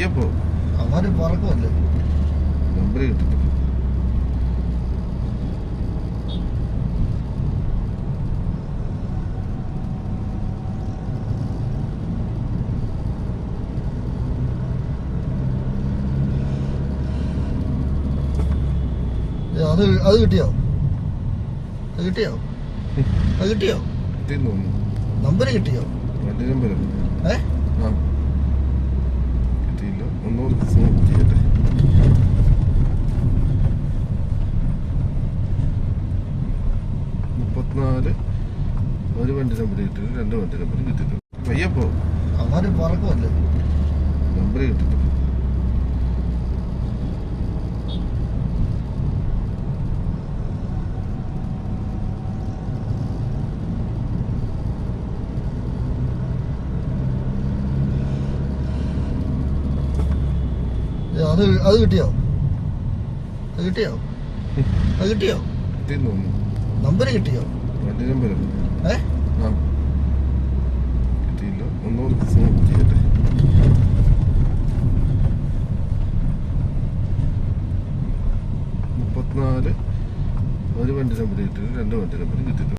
പയ്യപ്പോ അവർ പറക്കല്ലേ number കിട്ടില്ല അത് അത് കിട്ടിയോ? അത് കിട്ടിയോ? അത് കിട്ടിയോ? നമ്പർ കിട്ടിയോ? വണ്ടി നമ്പർ ഏ ആ കിട്ടിയില്ല ഒന്നുകൂടി ഫോൺ ചെയ്യട്ടെ മുപ്പത്തിനാല് ഒരു വണ്ടി നമ്പർ കിട്ടിയില്ല രണ്ട് വണ്ടി നമ്പർ കിട്ടിയിട്ടുണ്ട്. പയ്യപ്പോ പറക്കുമല്ലേ നമ്പർ ഏ, അത് അത് കിട്ടിയോ? അത് കിട്ടിയോ? അത് കിട്ടിയോ? നമ്പർ കിട്ടിയോ? നമ്പർ ഏ? കിട്ടിയില്ല. ഒന്നുകൂടി ഫോൺ ചെയ്യട്ടെ മുപ്പത്തിനാല് ഒരു വണ്ടി നമ്പർ കിട്ടിയില്ല രണ്ട് വണ്ടി നമ്പർ കിട്ടിയില്ല